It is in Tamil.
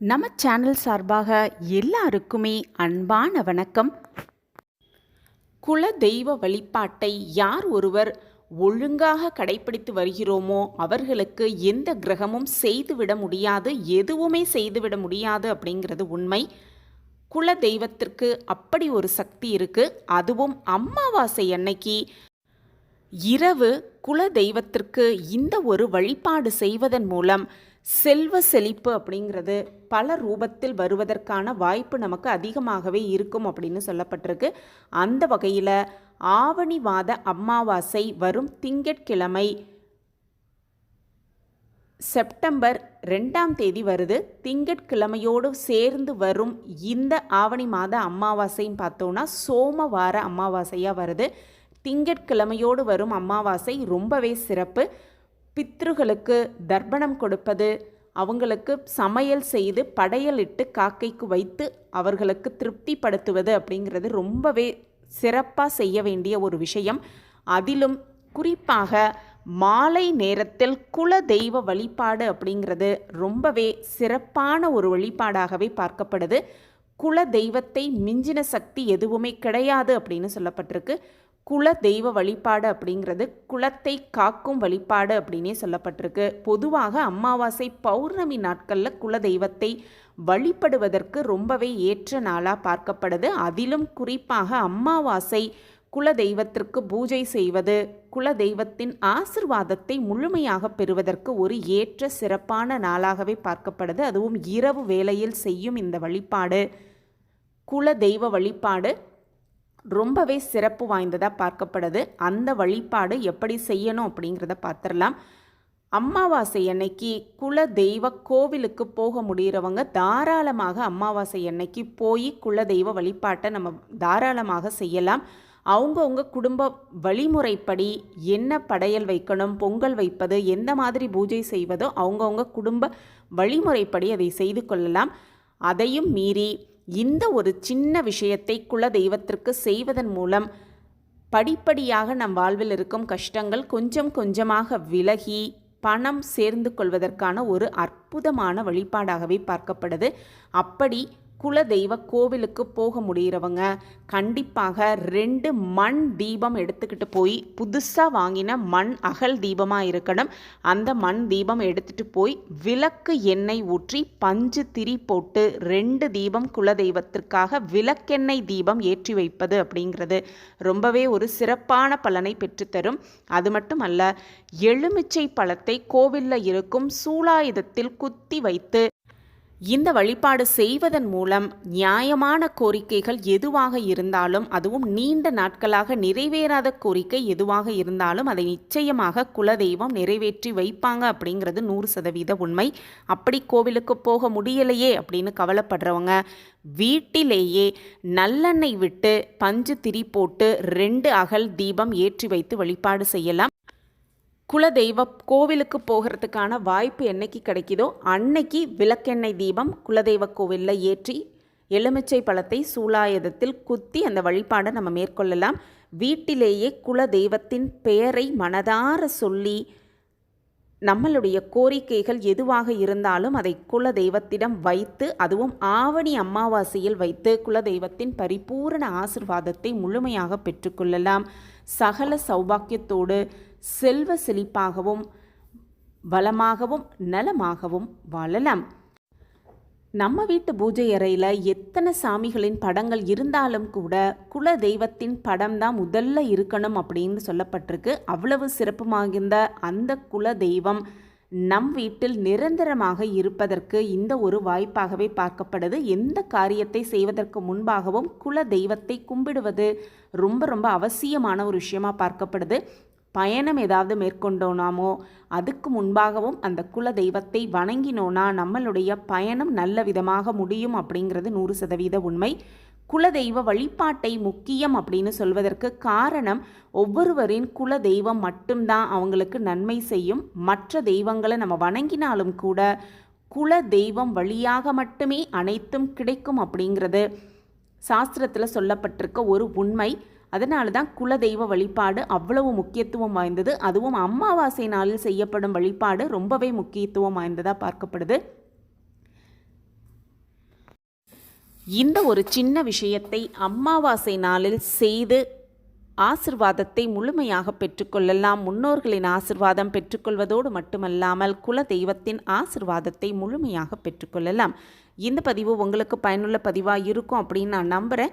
நம்ம சேனல் சார்பாக எல்லாருக்குமே அன்பான வணக்கம். குல தெய்வ வழிபாட்டை யார் ஒருவர் ஒழுங்காக கடைபிடித்து வருகிறோமோ அவர்களுக்கு எந்த கிரகமும் செய்துவிட முடியாது எதுவுமே செய்துவிட முடியாது அப்படிங்கிறது உண்மை. குல தெய்வத்திற்கு அப்படி ஒரு சக்தி இருக்கு. அதுவும் அமாவாசை அன்னைக்கு. இரவு குல தெய்வத்திற்கு இந்த ஒரு வழிபாடு செய்வதன் மூலம் செல்வ செழிப்பு அப்படிங்கிறது பல ரூபத்தில் வருவதற்கான வாய்ப்பு நமக்கு அதிகமாகவே இருக்கும் அப்படின்னு சொல்லப்பட்டிருக்கு. அந்த வகையில் ஆவணிவாத அமாவாசை வரும் திங்கட்கிழமை செப்டம்பர் ரெண்டாம் தேதி வருது. திங்கட்கிழமையோடு சேர்ந்து வரும் இந்த ஆவணி மாத அம்மாவாசைன்னு பார்த்தோன்னா சோமவார அமாவாசையாக வருது. திங்கட்கிழமையோடு வரும் அமாவாசை ரொம்பவே சிறப்பு. பித்ருகளுக்கு தர்ப்பணம் கொடுப்பது அவங்களுக்கு சமையல் செய்து படையலிட்டு காக்கைக்கு வைத்து அவர்களுக்கு திருப்திப்படுத்துவது அப்படிங்கிறது ரொம்பவே சிறப்பாக செய்ய வேண்டிய ஒரு விஷயம். அதிலும் குறிப்பாக மாலை நேரத்தில் குல தெய்வ வழிபாடு அப்படிங்கிறது ரொம்பவே சிறப்பான ஒரு வழிபாடாகவே பார்க்கப்படுது. குல தெய்வத்தை மிஞ்சின சக்தி எதுவுமே கிடையாது அப்படின்னு சொல்லப்பட்டிருக்கு. குல தெய்வ வழிபாடு அப்படிங்கிறது குலத்தை காக்கும் வழிபாடு அப்படின்னே சொல்லப்பட்டிருக்கு. பொதுவாக அமாவாசை பௌர்ணமி நாட்களில் குல தெய்வத்தை வழிபடுவதற்கு ரொம்பவே ஏற்ற நாளாக பார்க்கப்படுது. அதிலும் குறிப்பாக அமாவாசை குல தெய்வத்திற்கு பூஜை செய்வது குல தெய்வத்தின் ஆசிர்வாதத்தை முழுமையாக பெறுவதற்கு ஒரு ஏற்ற சிறப்பான நாளாகவே பார்க்கப்படுது. அதுவும் இரவு வேளையில் செய்யும் இந்த வழிபாடு. குல தெய்வ வழிபாடு ரொம்பவே சிறப்பு வாய்ந்ததாக பார்க்கப்படுது. அந்த வழிபாடு எப்படி செய்யணும் அப்படிங்கிறத பார்த்துடலாம். அமாவாசை அன்னைக்கு குல தெய்வ கோவிலுக்கு போக முடிகிறவங்க தாராளமாக அமாவாசை அன்னைக்கு போய் குல தெய்வ வழிபாட்டை நம்ம தாராளமாக செய்யலாம். அவங்கவுங்க குடும்ப வழிமுறைப்படி என்ன படையல் வைக்கணும் பொங்கல் வைப்பது எந்த மாதிரி பூஜை செய்வதோ அவங்கவுங்க குடும்ப வழிமுறைப்படி அதை செய்து கொள்ளலாம். அதையும் மீறி இந்த ஒரு சின்ன விஷயத்தை குல தெய்வத்திற்கு செய்வதன் மூலம் படிப்படியாக நம் வாழ்வில் இருக்கும் கஷ்டங்கள் கொஞ்சம் கொஞ்சமாக விலகி பணம் சேர்ந்து கொள்வதற்கான ஒரு அற்புதமான வழிபாடாகவே பார்க்கப்படுது. அப்படி குல தெய்வ கோவிலுக்கு போக முடிகிறவங்க கண்டிப்பாக ரெண்டு மண் தீபம் எடுத்துக்கிட்டு போய் புதுசாக வாங்கின மண் அகல் தீபமாக இருக்கணும். அந்த மண் தீபம் எடுத்துகிட்டு போய் விளக்கு எண்ணெய் ஊற்றி பஞ்சு திரி போட்டு ரெண்டு தீபம் குலதெய்வத்திற்காக விளக்கெண்ணெய் தீபம் ஏற்றி வைப்பது அப்படிங்கிறது ரொம்பவே ஒரு சிறப்பான பலனை பெற்றுத்தரும். அது மட்டும் அல்ல எலுமிச்சை பழத்தை கோவிலில் இருக்கும் சூலாயுதத்தில் குத்தி வைத்து இந்த வழிபாடு செய்வதன் மூலம் நியாயமான கோரிக்கைகள் எதுவாக இருந்தாலும் அதுவும் நீண்ட நாட்களாக நிறைவேறாத கோரிக்கை எதுவாக இருந்தாலும் அதை நிச்சயமாக குலதெய்வம் நிறைவேற்றி வைப்பாங்க அப்படிங்கிறது நூறு சதவீத உண்மை. அப்படி கோவிலுக்கு போக முடியலையே அப்படின்னு கவலைப்படுறவங்க வீட்டிலேயே நல்லெண்ணெய் விட்டு பஞ்சு திரி போட்டு ரெண்டு அகல் தீபம் ஏற்றி வைத்து வழிபாடு செய்யலாம். குலதெய்வ கோவிலுக்கு போகிறதுக்கான வாய்ப்பு என்னைக்கு கிடைக்குதோ அன்னைக்கு விளக்கெண்ணெய் தீபம் குலதெய்வ கோவிலில் ஏற்றி எலுமிச்சை பழத்தை சூலாயுதத்தில் குத்தி அந்த வழிபாடை நம்ம மேற்கொள்ளலாம். வீட்டிலேயே குல தெய்வத்தின் பெயரை மனதார சொல்லி நம்மளுடைய கோரிக்கைகள் எதுவாக இருந்தாலும் அதை குல தெய்வத்திடம் வைத்து அதுவும் ஆவணி அமாவாசையில் வைத்து குல தெய்வத்தின் பரிபூரண ஆசிர்வாதத்தை முழுமையாக பெற்றுக்கொள்ளலாம் சகல சௌபாக்கியத்தோடு செல்வ செழிப்பாகவும் வளமாகவும் நலமாகவும் வாழலாம். நம்ம வீட்டு பூஜை அறையில் எத்தனை சாமிகளின் படங்கள் இருந்தாலும் கூட குல தெய்வத்தின் படம் தான் முதல்ல இருக்கணும் அப்படின்னு சொல்லப்பட்டிருக்கு. அவ்வளவு சிறப்பு வாய்ந்த அந்த குல தெய்வம் நம் வீட்டில் நிரந்தரமாக இருப்பதற்கு இந்த ஒரு வாய்ப்பாகவே பார்க்கப்படுது. எந்த காரியத்தை செய்வதற்கு முன்பாகவும் குல தெய்வத்தை கும்பிடுவது ரொம்ப ரொம்ப அவசியமான ஒரு விஷயமாக பார்க்கப்படுது. பயணம் ஏதாவது மேற்கொண்டோனாமோ அதுக்கு முன்பாகவும் அந்த குல தெய்வத்தை வணங்கினோனா நம்மளுடைய பயணம் நல்ல விதமாக முடியும் அப்படிங்கிறது நூறு சதவீத உண்மை. குலதெய்வ வழிபாட்டை முக்கியம் அப்படின்னு சொல்வதற்கு காரணம் ஒவ்வொருவரின் குல தெய்வம் மட்டும்தான் அவங்களுக்கு நன்மை செய்யும். மற்ற தெய்வங்களை நம்ம வணங்கினாலும் கூட குல தெய்வம் வழியாக மட்டுமே அனைத்தும் கிடைக்கும் அப்படிங்கிறது சாஸ்திரத்தில் சொல்லப்பட்டிருக்க ஒரு உண்மை. அதனால தான் குலதெய்வ வழிபாடு அவ்வளவு முக்கியத்துவம் வாய்ந்தது. அதுவும் அமாவாசை நாளில் செய்யப்படும் வழிபாடு ரொம்பவே முக்கியத்துவம் வாய்ந்ததாக பார்க்கப்படுது. இந்த ஒரு சின்ன விஷயத்தை அமாவாசை நாளில் செய்து ஆசிர்வாதத்தை முழுமையாக பெற்றுக்கொள்ளலாம் முன்னோர்களின் ஆசிர்வாதம் பெற்றுக்கொள்வதோடு மட்டுமல்லாமல் குல தெய்வத்தின் ஆசிர்வாதத்தை முழுமையாக பெற்றுக்கொள்ளலாம் இந்த பதிவு உங்களுக்கு பயனுள்ள பதிவாக இருக்கும் அப்படின்னு நான் நம்புகிறேன்